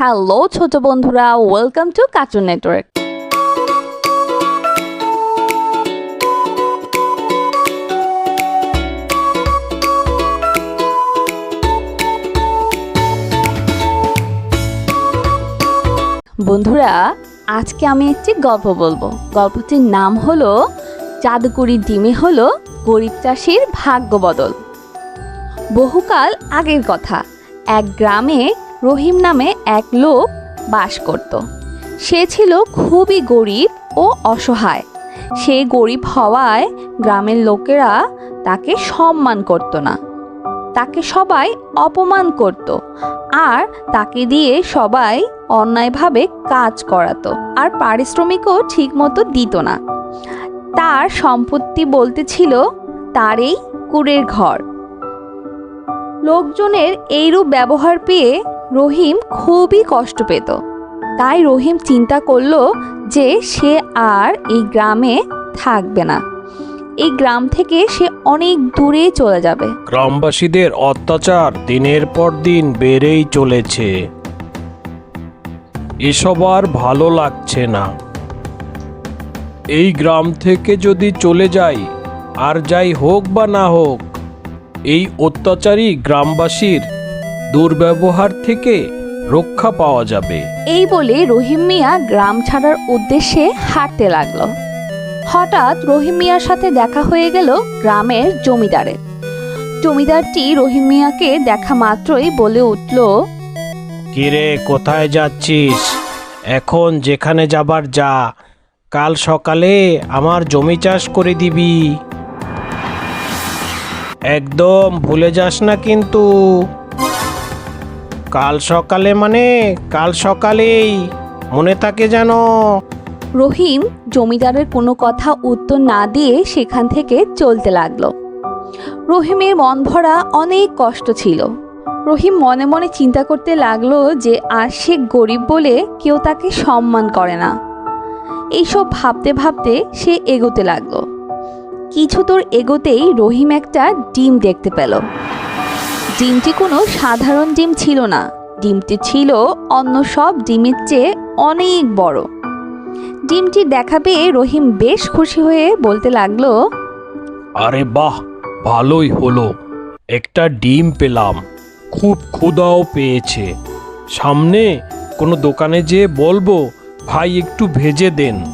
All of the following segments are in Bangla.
হ্যালো ছোট বন্ধুরা ওয়েলকাম টু কার্টুন নেটওয়ার্ক বন্ধুরা, আজকে আমি একটি গল্প বলব। গল্পটির নাম হলো জাদুকরির ডিমে হলো গরিব চাষির ভাগ্য বদল। বহুকাল আগের কথা, এক গ্রামে রহিম নামে এক লোক বাস করত। সে ছিল খুবই গরিব ও অসহায়। সে গরিব হওয়ায় গ্রামের লোকেরা তাকে সম্মান করত না। তাকে সবাই অপমান করত আর তাকে দিয়ে সবাই অন্যায়ভাবে কাজ করাতো আর পারিশ্রমিকও ঠিকমতো দিত না। তার সম্পত্তি বলতে ছিল তার এই কুড়ের ঘর। লোকজনের এইরূপ ব্যবহার পেয়ে রহিম খুবই কষ্ট পেত। তাই রহিম চিন্তা করল যে সে আর এই গ্রামে থাকবে না। এই গ্রাম থেকে সে অনেক দূরে চলে যাবে। গ্রামবাসীদের অত্যাচার দিনের পর দিন বেড়েই চলেছে। এসব আর ভালো লাগছে না। এই গ্রাম থেকে যদি চলে যাই, আর যাই হোক বা না হোক, এই অত্যাচারী গ্রামবাসীর দুর্ব্যবহার থেকে রক্ষা পাওয়া যাবে। এই বলে রহিম মিয়া গ্রাম ছাড়ার উদ্দেশ্যে হাঁটতে লাগল। হঠাৎ রহিম মিয়ার সাথে দেখা হয়ে গেল গ্রামের জমিদারের জমিদারটি রহিম মিয়াকে দেখা মাত্রই বলে উঠল কিরে কোথায় যাচ্ছিস? এখন যেখানে যাবার যা। কাল সকালে আমার জমি চাষ করে দিবি। একদম ভুলে যাস না কিন্তু। কাল সকালে মানে কাল সকালেই মনে থাকে যেন। রহিম জমিদারের কোনো কথা উত্তর না দিয়ে সেখান থেকে চলতে লাগল। রহিমের মন ভরা অনেক কষ্ট ছিল। রহিম মনে মনে চিন্তা করতে লাগল যে আর সে গরিব বলে কেউ তাকে সম্মান করে না। এইসব ভাবতে ভাবতে সে এগোতে লাগল। কিছু তোর এগোতেই রহিম একটা ডিম দেখতে পেল। ডিমটি কোনো সাধারণ ডিম ছিল না। ডিমটি ছিল অন্য সব ডিমের চেয়ে অনেক বড়। ডিমটি দেখা পেয়ে রহিম বেশ খুশি হয়ে বলতে লাগল, আরে বাহ, ভালোই হলো। একটা ডিম পেলাম। খুব ক্ষুধাও পেয়েছে। সামনে কোনো দোকানে যেয়ে বলব, ভাই একটু ভেজে দেন।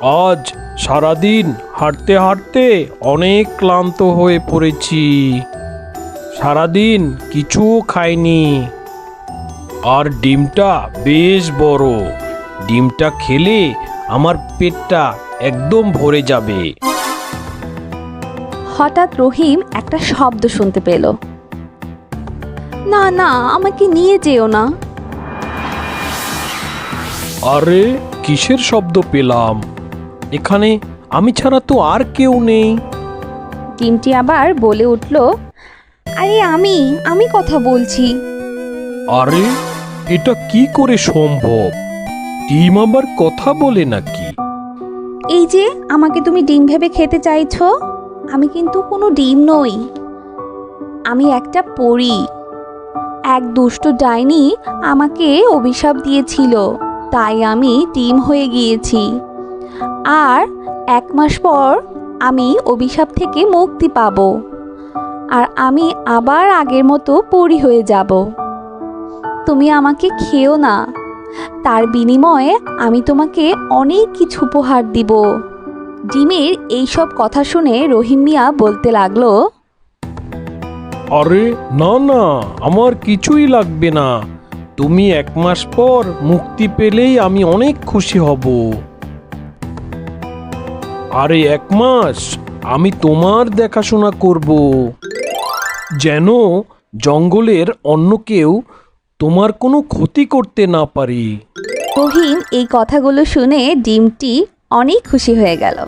আজ সারাদিন হাঁটতে হাঁটতে অনেক ক্লান্ত হয়ে পড়েছি। সারাদিন কিছু খাইনি। আর ডিমটা বেশ বড়। ডিমটা খেলে আমার পেটটা একদম ভরে যাবে। হঠাৎ রহিম একটা শব্দ শুনতে পেল। না না আমাকে নিয়ে যেও না। আরে কিসের শব্দ পেলাম? এখানে আমি ছাড়া তো আর কেউ নেই। ডিমটি আবার বলে উঠল আরে আমি আমি কথা বলছি। আরে এটা কি করে সম্ভব? টিম আবার কথা বলে নাকি? এই যে আমাকে তুমি ডিম ভেবে খেতে চাইছো? আমি কিন্তু কোনো ডিম নই। আমি একটা পরী। এক দুষ্ট ডাইনি আমাকে অভিশাপ দিয়েছিল তাই আমি ডিম হয়ে গিয়েছি। আর এক মাস পর আমি অভিশাপ থেকে মুক্তি পাব। আর আমি আবার আগের মতো পরি হয়ে যাব। তুমি আমাকে খেও না। তার বিনিময়ে আমি তোমাকে অনেক কিছু উপহার দিব। ডিমের এইসব কথা শুনে রহিম মিয়া বলতে লাগল, আরে না না, আমার কিছুই লাগবে না। তুমি এক মাস পর মুক্তি পেলেই আমি অনেক খুশি হব। আরে এক মাস, আমি তোমার দেখাশোনা করব। যেন জঙ্গলের অন্য কেউ তোমার কোনো ক্ষতি করতে না পারি। রহিম এই কথাগুলো শুনে ডিমটি অনেক খুশি হয়ে গেল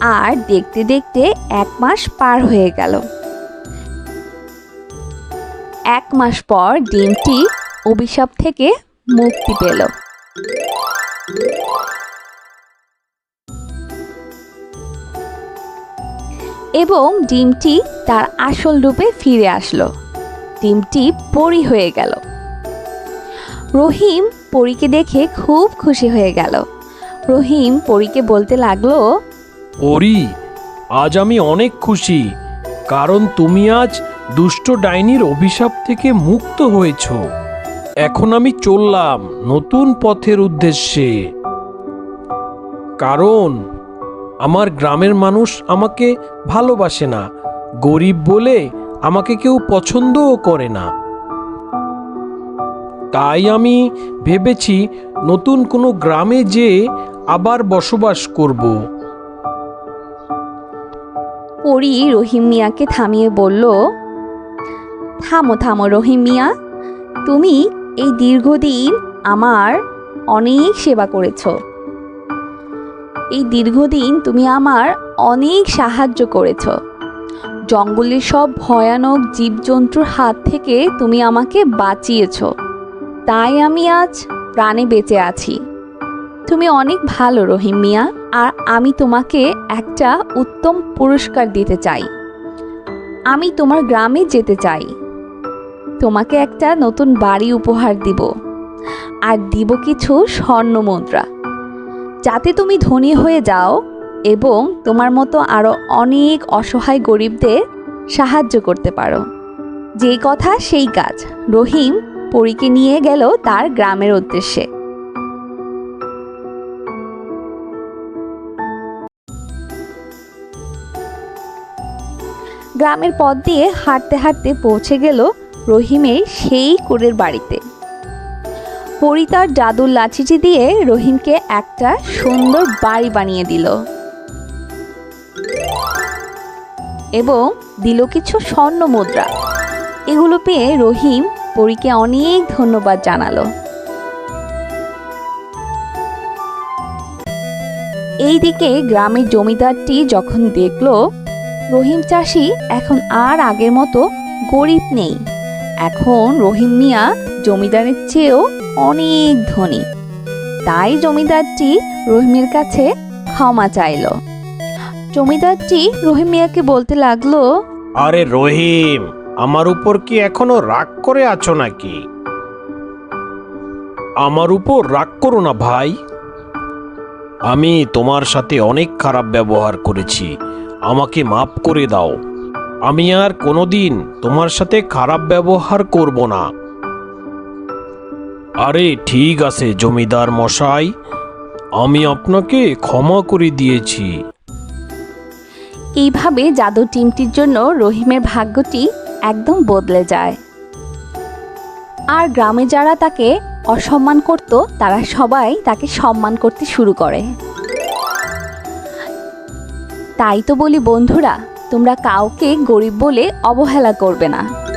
আর দেখতে দেখতে এক মাস পার হয়ে গেল। এক মাস পর ডিমটি অভিশাপ থেকে মুক্তি পেল। এবং ডিমটি তার আসল রূপে ফিরে আসলো। ডিমটি পরি হয়ে গেল। রহিম পরীকে দেখে খুব খুশি হয়ে গেল। রহিম পরীকে বলতে লাগল, পরি, আজ আমি অনেক খুশি, কারণ তুমি আজ দুষ্ট ডাইনির অভিশাপ থেকে মুক্ত হয়েছ। এখন আমি চললাম নতুন পথের উদ্দেশ্যে। কারণ আমার গ্রামের মানুষ আমাকে ভালোবাসে না। গরিব বলে আমাকে কেউ পছন্দও করে না। তাই আমি ভেবেছি নতুন কোনো গ্রামে যেয়ে আবার বসবাস করব। পরি রহিম মিয়াকে থামিয়ে বলল, থামো থামো রহিম মিয়া, তুমি এই দীর্ঘদিন আমার অনেক সেবা করেছ। এই দীর্ঘদিন তুমি আমার অনেক সাহায্য করেছ। জঙ্গলের সব ভয়ানক জীবজন্তুর হাত থেকে তুমি আমাকে বাঁচিয়েছ। তাই আমি আজ প্রাণে বেঁচে আছি। তুমি অনেক ভালো, রহিম মিয়া, আর আমি তোমাকে একটা উত্তম পুরস্কার দিতে চাই। আমি তোমার গ্রামে যেতে চাই। তোমাকে একটা নতুন বাড়ি উপহার দিব। আর দিব কিছু স্বর্ণ মুদ্রা। যাতে তুমি ধনী হয়ে যাও এবং তোমার মতো আরও অনেক অসহায় গরিবদের সাহায্য করতে পারো। যেই কথা সেই কাজ। রহিম পরীকে নিয়ে গেল তার গ্রামের উদ্দেশ্যে। গ্রামের পথ দিয়ে হাঁটতে হাঁটতে পৌঁছে গেল রহিমের সেই কুড়ের বাড়িতে। পরি তার জাদুর লাঠিটি দিয়ে রহিমকে একটা সুন্দর বাড়ি বানিয়ে দিল। এবং দিল কিছু স্বর্ণ মুদ্রা। এগুলো পেয়ে রহিম পরীকে অনেক ধন্যবাদ জানালো। এইদিকে গ্রামের জমিদারটি যখন দেখল, রহিম চাষি এখন আর আগের মতো গরিব নেই। এখন রহিম মিয়া জমিদারের চেয়েও অনেক ধনী। তাই জমিদারটি রহিমের কাছে ক্ষমা চাইল। জমিদারটি রহিম মিয়াকে বলতে লাগল, আরে রহিম, আমার উপর কি এখনও রাগ করে আছো নাকি? আমার উপর রাগ করো না ভাই। আমি তোমার সাথে অনেক খারাপ ব্যবহার করেছি, আমাকে মাফ করে দাও। আমি আর কোনোদিন তোমার সাথে খারাপ ব্যবহার করব না। আরে ঠিক আছে, জমিদার মশাই। আমি আপনাকে ক্ষমা করে দিয়েছি। এইভাবে জাদু টিমটির জন্য রহিমের ভাগ্যটি একদম বদলে যায়। আর গ্রামে যারা তাকে অসম্মান করত, তারা সবাই তাকে সম্মান করতে শুরু করে। তাই তো বলি বন্ধুরা, তোমরা কাউকে গরিব বলে অবহেলা করবে না।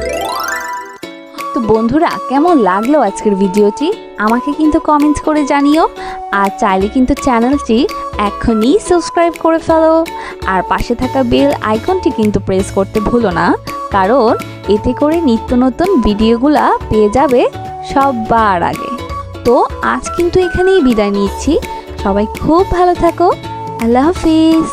বন্ধুরা, কেমন লাগল আজকের ভিডিওটি? আমাকে কিন্তু কমেন্ট করে জানিও। আর চাইলে কিন্তু চ্যানেলটি এখনই সাবস্ক্রাইব করে ফেলো। আর পাশে থাকা বেল আইকনটি কিন্তু প্রেস করতে ভুলো না, কারণ এতে করে নিত্য নতুন ভিডিওগুলা পেয়ে যাবে সবার আগে। তো আজ কিন্তু এখানেই বিদায় নিচ্ছি। সবাই খুব ভালো থাকো। আল্লাহ হাফিজ।